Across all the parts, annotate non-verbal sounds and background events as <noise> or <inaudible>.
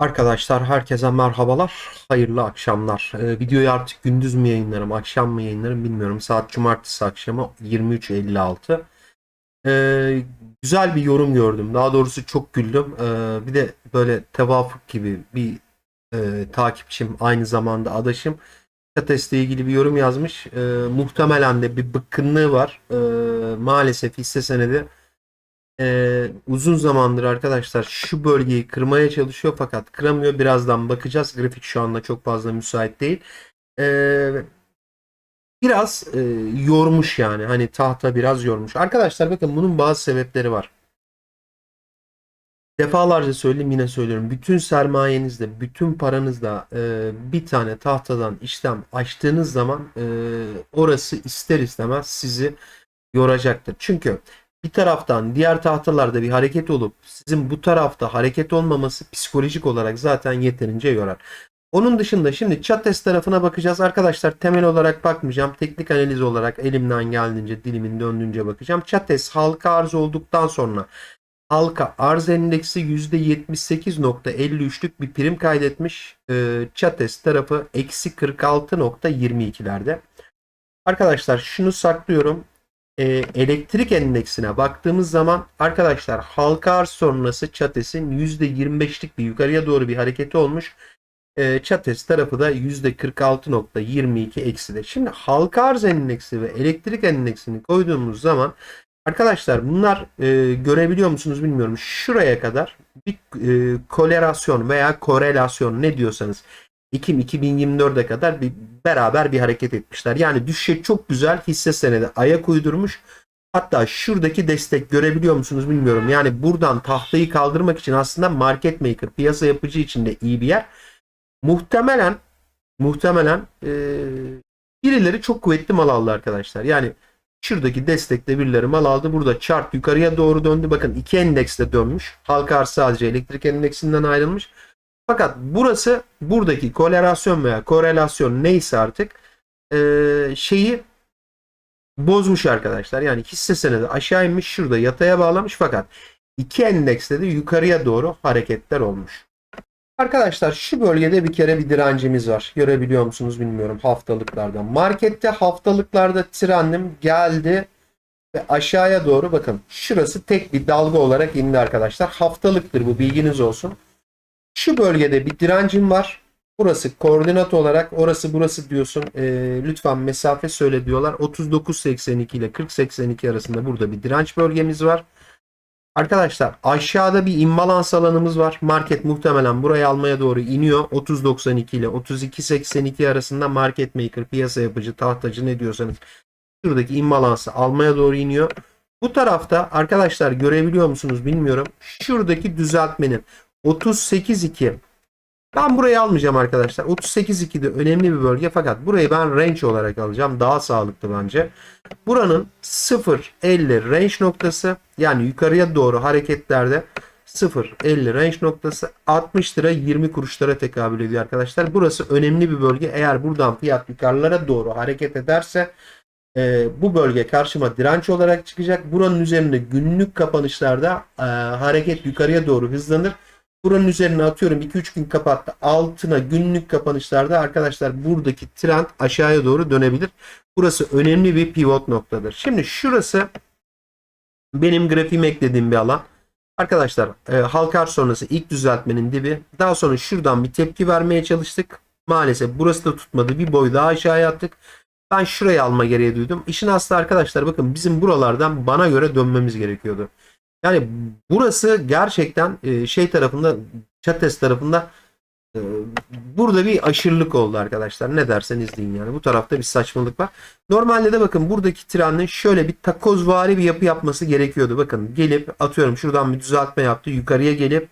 Arkadaşlar herkese merhabalar, hayırlı akşamlar. Ee, videoyu artık gündüz mü yayınlarım, akşam mı yayınlarım bilmiyorum. Saat cumartesi akşamı 23.56. Ee, güzel bir yorum gördüm. Daha doğrusu çok güldüm. Ee, bir de böyle tevafuk gibi bir e, takipçim, aynı zamanda adaşım. Çates'le ilgili bir yorum yazmış. Ee, muhtemelen de bir bıkkınlığı var. Ee, maalesef hisse senedi ee, uzun zamandır arkadaşlar şu bölgeyi kırmaya çalışıyor fakat kıramıyor. Birazdan bakacağız. Grafik şu anda çok fazla müsait değil. Ee, biraz e, yormuş yani. Hani tahta biraz yormuş. Arkadaşlar bakın bunun bazı sebepleri var. Defalarca söyledim yine söylüyorum. Bütün sermayenizde, bütün paranızda e, bir tane tahtadan işlem açtığınız zaman e, orası ister istemez sizi yoracaktır. Çünkü bir taraftan diğer tahtalarda bir hareket olup sizin bu tarafta hareket olmaması psikolojik olarak zaten yeterince yorar. Onun dışında şimdi Chattes tarafına bakacağız. Arkadaşlar temel olarak bakmayacağım. Teknik analiz olarak elimden geldiğince dilimin döndüğünce bakacağım. Chattes halka arz olduktan sonra halka arz endeksi %78.53'lük bir prim kaydetmiş. Ee, Chattes tarafı eksi 46.22'lerde. Arkadaşlar şunu saklıyorum e, elektrik endeksine baktığımız zaman arkadaşlar halka arz sonrası Çates'in %25'lik bir yukarıya doğru bir hareketi olmuş. E, Çates tarafı da %46.22 ekside. Şimdi halka arz endeksi ve elektrik endeksini koyduğumuz zaman arkadaşlar bunlar e, görebiliyor musunuz bilmiyorum. Şuraya kadar bir e, korelasyon veya korelasyon ne diyorsanız Ekim 2024'e kadar bir beraber bir hareket etmişler. Yani düşüşe çok güzel hisse senedi ayak uydurmuş. Hatta şuradaki destek görebiliyor musunuz bilmiyorum. Yani buradan tahtayı kaldırmak için aslında market maker, piyasa yapıcı için de iyi bir yer. Muhtemelen muhtemelen e, birileri çok kuvvetli mal aldı arkadaşlar. Yani şuradaki destekte birileri mal aldı. Burada chart yukarıya doğru döndü. Bakın iki endekste dönmüş. Halka sadece elektrik endeksinden ayrılmış. Fakat burası buradaki korelasyon veya korelasyon neyse artık e, şeyi bozmuş arkadaşlar. Yani hisse senedi aşağı inmiş şurada yataya bağlamış fakat iki endekste de yukarıya doğru hareketler olmuş. Arkadaşlar şu bölgede bir kere bir direncimiz var. Görebiliyor musunuz bilmiyorum haftalıklarda. Markette haftalıklarda trendim geldi ve aşağıya doğru bakın. Şurası tek bir dalga olarak indi arkadaşlar. Haftalıktır bu bilginiz olsun. Şu bölgede bir direncim var. Burası koordinat olarak orası burası diyorsun. E, lütfen mesafe söyle diyorlar. 39.82 ile 40.82 arasında burada bir direnç bölgemiz var. Arkadaşlar aşağıda bir imbalans alanımız var. Market muhtemelen buraya almaya doğru iniyor. 30.92 ile 32.82 arasında market maker, piyasa yapıcı, tahtacı ne diyorsanız şuradaki imbalansı almaya doğru iniyor. Bu tarafta arkadaşlar görebiliyor musunuz bilmiyorum. Şuradaki düzeltmenin 38.2 ben burayı almayacağım arkadaşlar. 38.2 de önemli bir bölge fakat burayı ben range olarak alacağım. Daha sağlıklı bence. Buranın 0.50 range noktası yani yukarıya doğru hareketlerde 0.50 range noktası 60 lira 20 kuruşlara tekabül ediyor arkadaşlar. Burası önemli bir bölge. Eğer buradan fiyat yukarılara doğru hareket ederse e, bu bölge karşıma direnç olarak çıkacak. Buranın üzerinde günlük kapanışlarda e, hareket yukarıya doğru hızlanır. Buranın üzerine atıyorum 2-3 gün kapattı. Altına günlük kapanışlarda arkadaşlar buradaki trend aşağıya doğru dönebilir. Burası önemli bir pivot noktadır. Şimdi şurası benim grafiğime eklediğim bir alan. Arkadaşlar e, halkar sonrası ilk düzeltmenin dibi. Daha sonra şuradan bir tepki vermeye çalıştık. Maalesef burası da tutmadı. Bir boy daha aşağıya attık. Ben şurayı alma gereği duydum. İşin aslı arkadaşlar bakın bizim buralardan bana göre dönmemiz gerekiyordu. Yani burası gerçekten e, şey tarafında Chates tarafında e, burada bir aşırılık oldu arkadaşlar. Ne derseniz deyin yani. Bu tarafta bir saçmalık var. Normalde de bakın buradaki trenin şöyle bir takozvari bir yapı yapması gerekiyordu. Bakın gelip atıyorum şuradan bir düzeltme yaptı. Yukarıya gelip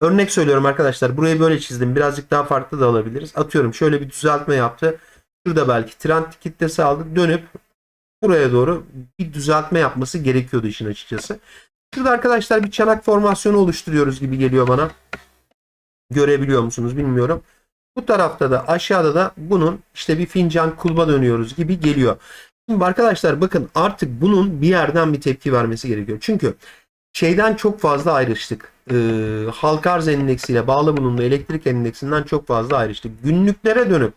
örnek söylüyorum arkadaşlar. Burayı böyle çizdim. Birazcık daha farklı da alabiliriz. Atıyorum şöyle bir düzeltme yaptı. Şurada belki trend kitlesi aldı. Dönüp buraya doğru bir düzeltme yapması gerekiyordu işin açıkçası. Şurada arkadaşlar bir çanak formasyonu oluşturuyoruz gibi geliyor bana. Görebiliyor musunuz bilmiyorum. Bu tarafta da aşağıda da bunun işte bir fincan kulba dönüyoruz gibi geliyor. Şimdi arkadaşlar bakın artık bunun bir yerden bir tepki vermesi gerekiyor. Çünkü şeyden çok fazla ayrıştık. e, halka arz endeksiyle bağlı bulunduğu elektrik endeksinden çok fazla ayrıştı. Günlüklere dönüp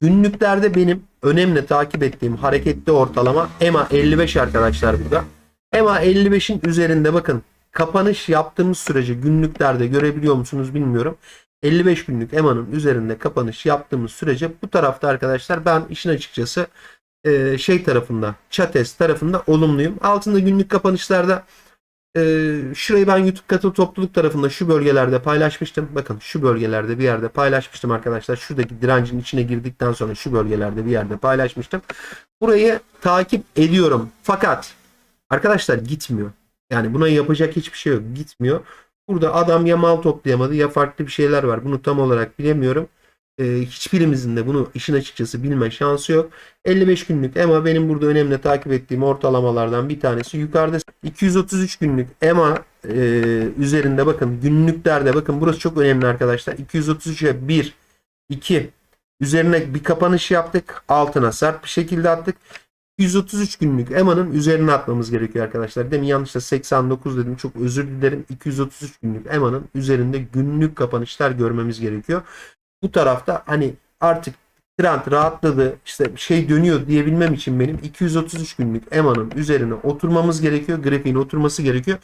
günlüklerde benim önemli takip ettiğim hareketli ortalama EMA 55 arkadaşlar burada. EMA 55'in üzerinde bakın kapanış yaptığımız sürece günlüklerde görebiliyor musunuz bilmiyorum. 55 günlük EMA'nın üzerinde kapanış yaptığımız sürece bu tarafta arkadaşlar ben işin açıkçası e, şey tarafında Chates tarafında olumluyum. Altında günlük kapanışlarda e, şurayı ben YouTube katıl topluluk tarafında şu bölgelerde paylaşmıştım. Bakın şu bölgelerde bir yerde paylaşmıştım arkadaşlar. Şuradaki direncin içine girdikten sonra şu bölgelerde bir yerde paylaşmıştım. Burayı takip ediyorum. Fakat arkadaşlar gitmiyor. Yani buna yapacak hiçbir şey yok. Gitmiyor. Burada adam ya mal toplayamadı ya farklı bir şeyler var. Bunu tam olarak bilemiyorum. Ee, hiçbirimizin de bunu işin açıkçası bilme şansı yok. 55 günlük EMA benim burada önemli takip ettiğim ortalamalardan bir tanesi. Yukarıda 233 günlük EMA e, üzerinde bakın günlüklerde bakın burası çok önemli arkadaşlar. 233'e 1 2 üzerine bir kapanış yaptık. Altına sert bir şekilde attık. 133 günlük EMA'nın üzerine atmamız gerekiyor arkadaşlar. Demin yanlışla 89 dedim. Çok özür dilerim. 233 günlük EMA'nın üzerinde günlük kapanışlar görmemiz gerekiyor. Bu tarafta hani artık trend rahatladı işte şey dönüyor diyebilmem için benim 233 günlük EMA'nın üzerine oturmamız gerekiyor. Grafiğin oturması gerekiyor.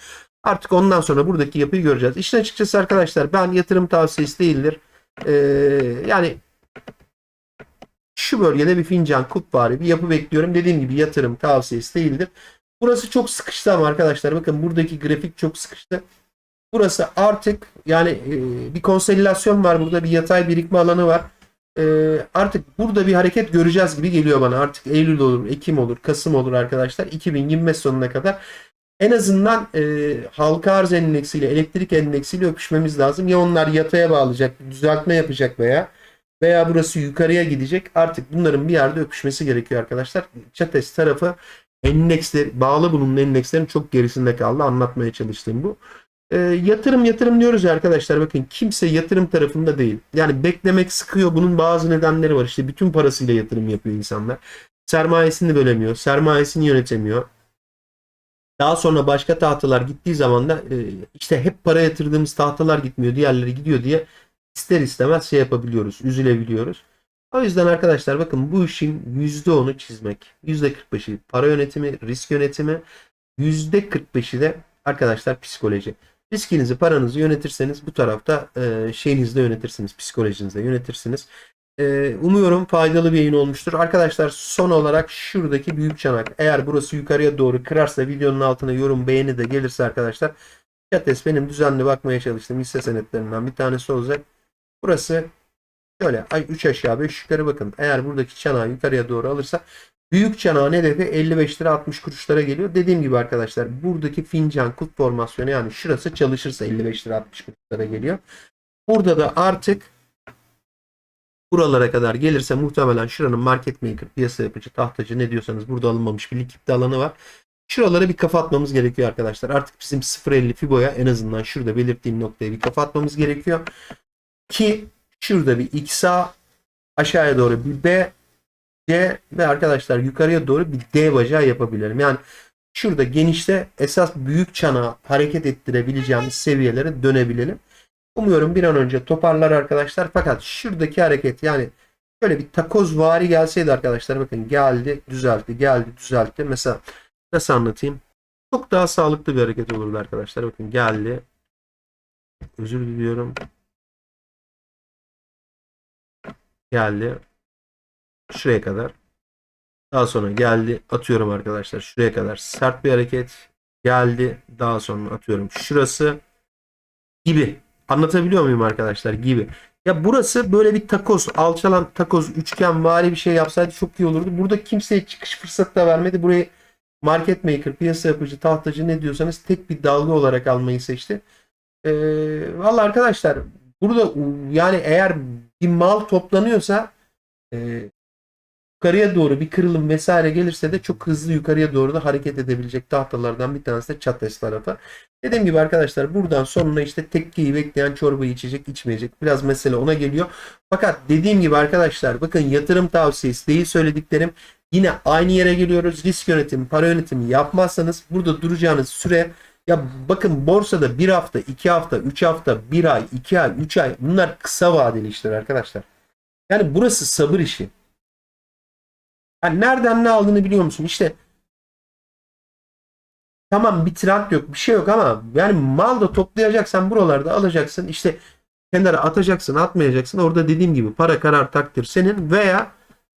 Artık ondan sonra buradaki yapıyı göreceğiz. İşin açıkçası arkadaşlar ben yatırım tavsiyesi değildir. Ee, yani şu bölgede bir fincan kupvari bir yapı bekliyorum. Dediğim gibi yatırım tavsiyesi değildir. Burası çok sıkıştı ama arkadaşlar bakın buradaki grafik çok sıkıştı. Burası artık yani e, bir konsolidasyon var burada bir yatay birikme alanı var. E, artık burada bir hareket göreceğiz gibi geliyor bana. Artık Eylül olur, Ekim olur, Kasım olur arkadaşlar. 2025 sonuna kadar en azından e, halka arz endeksiyle elektrik endeksiyle öpüşmemiz lazım. Ya onlar yataya bağlayacak, düzeltme yapacak veya veya burası yukarıya gidecek. Artık bunların bir yerde öpüşmesi gerekiyor arkadaşlar. Çates tarafı endeksler, bağlı bulunan endekslerin çok gerisinde kaldı. Anlatmaya çalıştığım bu. E, yatırım yatırım diyoruz ya arkadaşlar bakın kimse yatırım tarafında değil. Yani beklemek sıkıyor. Bunun bazı nedenleri var. İşte bütün parasıyla yatırım yapıyor insanlar. Sermayesini bölemiyor. Sermayesini yönetemiyor. Daha sonra başka tahtalar gittiği zaman da e, işte hep para yatırdığımız tahtalar gitmiyor. Diğerleri gidiyor diye ister istemez şey yapabiliyoruz. Üzülebiliyoruz. O yüzden arkadaşlar bakın bu işin %10'u çizmek. %45'i para yönetimi, risk yönetimi. %45'i de arkadaşlar psikoloji. Riskinizi, paranızı yönetirseniz bu tarafta e, şeyinizde yönetirsiniz. Psikolojinizde yönetirsiniz. E, umuyorum faydalı bir yayın olmuştur. Arkadaşlar son olarak şuradaki büyük çanak. Eğer burası yukarıya doğru kırarsa videonun altına yorum beğeni de gelirse arkadaşlar Yates benim düzenli bakmaya çalıştığım hisse senetlerinden bir tanesi olacak. Burası şöyle 3 aşağı 5 yukarı bakın. Eğer buradaki çanağı yukarıya doğru alırsa büyük çanağın hedefi 55 lira 60 kuruşlara geliyor. Dediğim gibi arkadaşlar buradaki fincan kut formasyonu yani şurası çalışırsa 55 lira 60 kuruşlara geliyor. Burada da artık buralara kadar gelirse muhtemelen şuranın market maker, piyasa yapıcı, tahtacı ne diyorsanız burada alınmamış bir likidite alanı var. Şuralara bir kafa atmamız gerekiyor arkadaşlar. Artık bizim 0.50 Fibo'ya en azından şurada belirttiğim noktaya bir kafa atmamız gerekiyor. Ki şurada bir XA aşağıya doğru bir B C ve arkadaşlar yukarıya doğru bir D bacağı yapabilirim. Yani şurada genişte esas büyük çana hareket ettirebileceğimiz seviyelere dönebilelim. Umuyorum bir an önce toparlar arkadaşlar. Fakat şuradaki hareket yani şöyle bir takoz vari gelseydi arkadaşlar bakın geldi düzeltti geldi düzeltti. Mesela nasıl anlatayım? Çok daha sağlıklı bir hareket olurdu arkadaşlar. Bakın geldi. Özür diliyorum. Geldi. Şuraya kadar. Daha sonra geldi. Atıyorum arkadaşlar. Şuraya kadar sert bir hareket. Geldi. Daha sonra atıyorum. Şurası gibi. Anlatabiliyor muyum arkadaşlar? Gibi. Ya burası böyle bir takoz, alçalan takoz, üçgen vari bir şey yapsaydı çok iyi olurdu. Burada kimseye çıkış fırsatı da vermedi. Burayı market maker, piyasa yapıcı, tahtacı ne diyorsanız tek bir dalga olarak almayı seçti. Ee, Valla arkadaşlar burada yani eğer bir mal toplanıyorsa e, yukarıya doğru bir kırılım vesaire gelirse de çok hızlı yukarıya doğru da hareket edebilecek tahtalardan bir tanesi de Çates tarafı. Dediğim gibi arkadaşlar buradan sonuna işte tekkeyi bekleyen çorbayı içecek içmeyecek. Biraz mesele ona geliyor. Fakat dediğim gibi arkadaşlar bakın yatırım tavsiyesi değil söylediklerim. Yine aynı yere geliyoruz. Risk yönetimi, para yönetimi yapmazsanız burada duracağınız süre Ya bakın borsada bir hafta, iki hafta, üç hafta, bir ay, iki ay, üç ay bunlar kısa vadeli işler arkadaşlar. Yani burası sabır işi. Yani nereden ne aldığını biliyor musun? İşte tamam bir trend yok, bir şey yok ama yani mal da toplayacaksan buralarda alacaksın. İşte kenara atacaksın, atmayacaksın. Orada dediğim gibi para karar takdir senin veya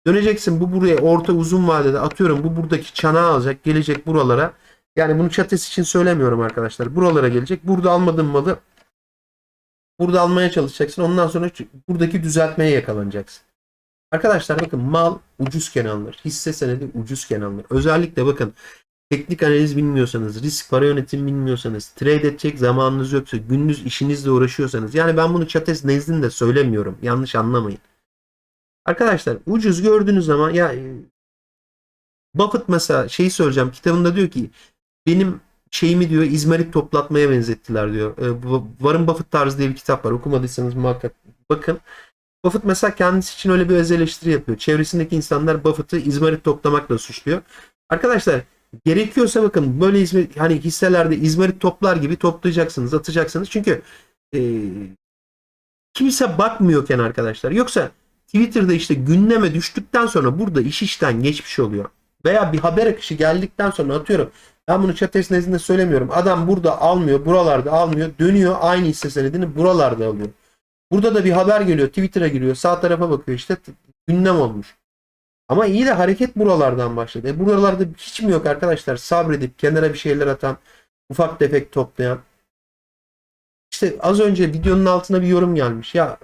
döneceksin bu buraya orta uzun vadede atıyorum bu buradaki çanağı alacak, gelecek buralara. Yani bunu çates için söylemiyorum arkadaşlar. Buralara gelecek. Burada almadığın malı burada almaya çalışacaksın. Ondan sonra buradaki düzeltmeye yakalanacaksın. Arkadaşlar bakın mal ucuzken alınır. Hisse senedi ucuzken alınır. Özellikle bakın teknik analiz bilmiyorsanız, risk para yönetimi bilmiyorsanız, trade edecek zamanınız yoksa, gündüz işinizle uğraşıyorsanız. Yani ben bunu çates nezdinde söylemiyorum. Yanlış anlamayın. Arkadaşlar ucuz gördüğünüz zaman ya Buffett mesela şeyi söyleyeceğim. Kitabında diyor ki benim şeyimi diyor izmarit toplatmaya benzettiler diyor. E, Warren Buffett tarzı diye bir kitap var. Okumadıysanız muhakkak bakın. Buffett mesela kendisi için öyle bir öz eleştiri yapıyor. Çevresindeki insanlar Buffett'ı izmarit toplamakla suçluyor. Arkadaşlar gerekiyorsa bakın böyle izmarit, hani hisselerde izmarit toplar gibi toplayacaksınız, atacaksınız. Çünkü e, kimse bakmıyorken arkadaşlar. Yoksa Twitter'da işte gündeme düştükten sonra burada iş işten geçmiş oluyor. Veya bir haber akışı geldikten sonra atıyorum ben bunu çates nezdinde söylemiyorum. Adam burada almıyor, buralarda almıyor. Dönüyor aynı hisse senedini buralarda alıyor. Burada da bir haber geliyor. Twitter'a giriyor. Sağ tarafa bakıyor işte gündem olmuş. Ama iyi de hareket buralardan başladı. E buralarda hiç mi yok arkadaşlar? Sabredip kenara bir şeyler atan, ufak tefek toplayan. İşte az önce videonun altına bir yorum gelmiş. Ya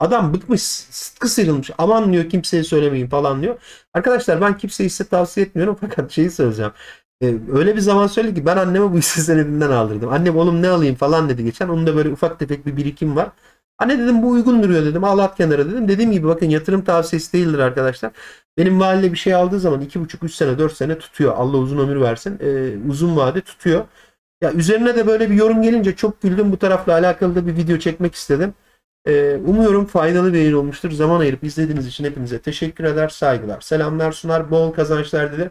adam bıkmış, sıtkı sıyrılmış. Aman diyor kimseye söylemeyin falan diyor. Arkadaşlar ben kimseye hisse tavsiye etmiyorum <laughs> fakat şeyi söyleyeceğim. Ee, öyle bir zaman söyledi ki ben anneme bu hisse <laughs> senedinden aldırdım. Annem oğlum ne alayım falan dedi geçen. Onun da böyle ufak tefek bir birikim var. Anne dedim bu uygun duruyor dedim. Al at kenara dedim. Dediğim gibi bakın yatırım tavsiyesi değildir arkadaşlar. Benim valide bir şey aldığı zaman 2,5-3 sene 4 sene tutuyor. Allah uzun ömür versin. Ee, uzun vade tutuyor. Ya üzerine de böyle bir yorum gelince çok güldüm. Bu tarafla alakalı da bir video çekmek istedim. Ee, umuyorum faydalı bir yayın olmuştur. Zaman ayırıp izlediğiniz için hepinize teşekkür eder, saygılar, selamlar sunar, bol kazançlar dilerim.